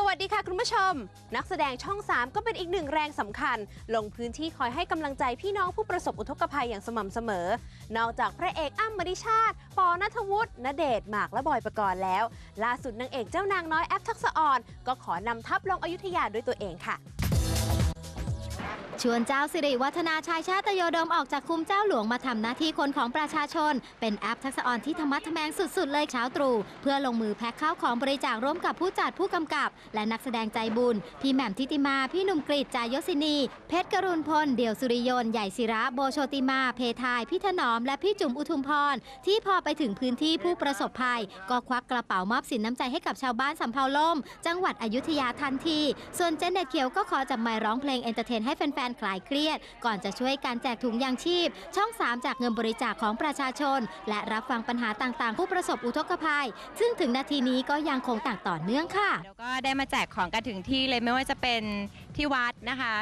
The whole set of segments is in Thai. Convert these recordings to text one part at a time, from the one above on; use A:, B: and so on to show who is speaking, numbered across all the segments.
A: สวัสดีค่ะคุณผู้ชม นักแสดงช่อง 3 ก็เป็นอีกหนึ่งแรงสำคัญ ลงพื้นที่คอยให้กำลังใจพี่น้องผู้ประสบอุทกภัยอย่างสม่ำเสมอ นอกจากพระเอกอ้ำมริชาติ ปอนัทวุฒิณเดชน์หมากและบอยประกรณ์แล้ว ล่าสุดนางเอกเจ้านางน้อยแอปทักษะอ่อน ก็ขอนำทัพลงอยุธยาด้วยตัวเองค่ะ
B: ชวนเจ้าสิริวัฒนาชายชาตยโดมออกจากคุมเจ้าหลวงมาทำหน้าที่คนของประชาชน เป็นแอปทักษะออนที่ธรรมัดทแมงสุด ๆ เลยเช้าตรู่เพื่อลงมือแพ็คข้าวของบริจาคร่วมกับผู้จัดผู้กำกับ และนักแสดงใจบุญ พี่แหม่มทิติมา พี่หนุ่มกรีจายศินี เพชรกรุณพล เดี่ยวสุริยนต์ใหญ่ศิระโบโชติมา เพทายพี่ถนอม และพี่จุ๋มอุทุมพรที่พอไปถึงพื้นที่ผู้ประสบภัย ก็ควักกระเป๋ามอบสินน้ำใจให้กับชาวบ้านสำเภาล่ม จังหวัดอยุธยาทันที ส่วนเจนเน็ตเขียวก็ขอจับไมค์ร้องเพลงเอนเตอร์เทนให้แฟนๆคลายเครียด ก่อนจะช่วยการแจกถุงยางชีพ ช่อง 3 จากเงินบริจาคของประชาชน และรับฟังปัญหาต่างๆ ผู้ประสบอุทกภัย ซึ่งถึงนาทีนี้ก็ยังคงต่างต่อเนื่องค่ะ
C: เดี๋ยวก็ได้มาแจกของกันถึงที่เลยไม่ว่าจะเป็นที่วัดนะคะ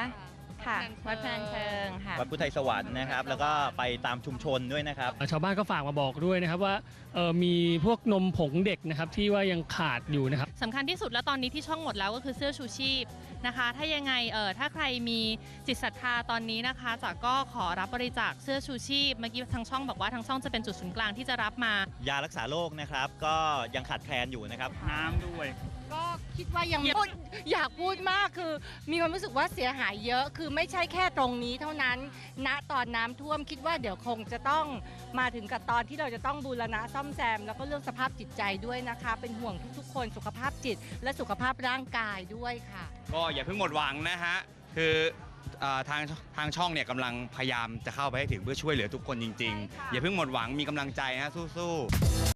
C: ค่ะ วัดพนัญเชิงค่ะ
D: วัดพุทธไทยสวรรค์นะครับ แล้วก็ไปตามชุมชนด้วยนะครับ
E: ชาวบ้านก็ฝากมาบอกด้วยนะครับว่าเอ่อมีพวกนมผงเด็กนะครับที่ว่ายังขาดอยู่นะครับ
F: สำคัญที่สุดแล้วตอนนี้ที่ช่องหมดแล้วก็คือเสื้อชูชีพนะคะ ถ้ายังไงเออถ้าใครมีจิตศรัทธาตอนนี้นะคะจากก็ขอรับบริจาคเสื้อชูชีพเมื่อกี้ทางช่องบอกว่าทางช่องจะเป็นจุดศูนย์กลางที่จะรับมา
D: ยารักษาโรคนะครับ ก็ยังขาดแคลนอยู่นะครับ
E: น้ำด้วย
G: ก็คิดว่ายังพูดอยากพูดมากคือ มีความรู้สึกว่าเสียหายเยอะคือไม่ใช่แค่ตรงนี้เท่านั้น ณ ตอนน้ำท่วมคิดว่าเดี๋ยวคงจะต้องมาถึงกับตอนที่เราจะต้องบูรณะซ่อมแซม แล้วก็เรื่องสภาพจิตใจด้วยนะคะ เป็นห่วงทุกๆ คนสุขภาพจิต และสุขภาพร่างกายด้วยค่ะ
H: ก็อย่าเพิ่งหมดหวังนะฮะ คือเอ่อทางทางช่องเนี่ยกำลังพยายามจะเข้าไปให้ถึงเพื่อช่วยเหลือทุกคนจริงๆอย่าเพิ่งหมดหวังมีกำลังใจนะสู้ๆ